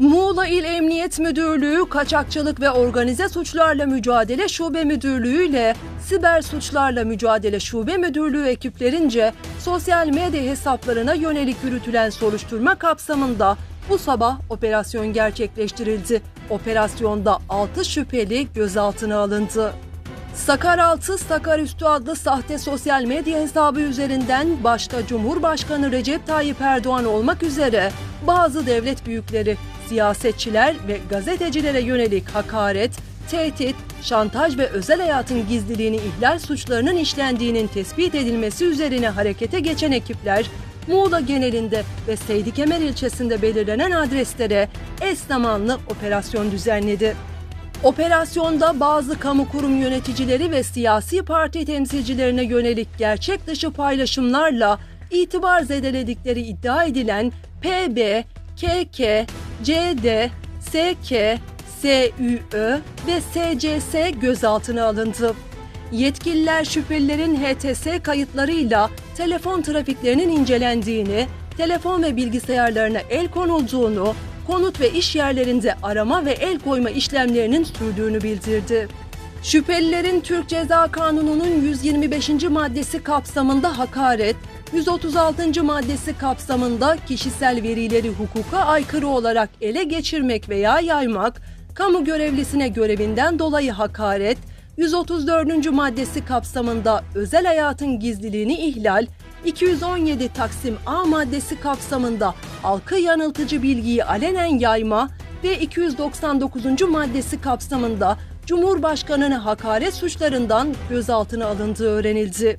Muğla İl Emniyet Müdürlüğü Kaçakçılık ve Organize Suçlarla Mücadele Şube Müdürlüğü ile Siber Suçlarla Mücadele Şube Müdürlüğü ekiplerince sosyal medya hesaplarına yönelik yürütülen soruşturma kapsamında bu sabah operasyon gerçekleştirildi. Operasyonda 6 şüpheli gözaltına alındı. Sakaraltı Sakarüstü adlı sahte sosyal medya hesabı üzerinden başta Cumhurbaşkanı Recep Tayyip Erdoğan olmak üzere bazı devlet büyükleri, siyasetçiler ve gazetecilere yönelik hakaret, tehdit, şantaj ve özel hayatın gizliliğini ihlal suçlarının işlendiğinin tespit edilmesi üzerine harekete geçen ekipler Muğla genelinde ve Seydi Kemer ilçesinde belirlenen adreslere eş zamanlı operasyon düzenledi. Operasyonda bazı kamu kurum yöneticileri ve siyasi parti temsilcilerine yönelik gerçek dışı paylaşımlarla itibar zedeledikleri iddia edilen PB, KK, CD, SK, SÜÖ ve SCS gözaltına alındı. Yetkililer şüphelilerin HTS kayıtlarıyla telefon trafiklerinin incelendiğini, telefon ve bilgisayarlarına el konulduğunu, konut ve iş yerlerinde arama ve el koyma işlemlerinin sürdüğünü bildirdi. Şüphelilerin Türk Ceza Kanunu'nun 125. maddesi kapsamında hakaret, 136. maddesi kapsamında kişisel verileri hukuka aykırı olarak ele geçirmek veya yaymak, kamu görevlisine görevinden dolayı hakaret, 134. maddesi kapsamında özel hayatın gizliliğini ihlal, 217 Taksim A maddesi kapsamında halkı yanıltıcı bilgiyi alenen yayma ve 299. maddesi kapsamında Cumhurbaşkanına hakaret suçlarından gözaltına alındığı öğrenildi.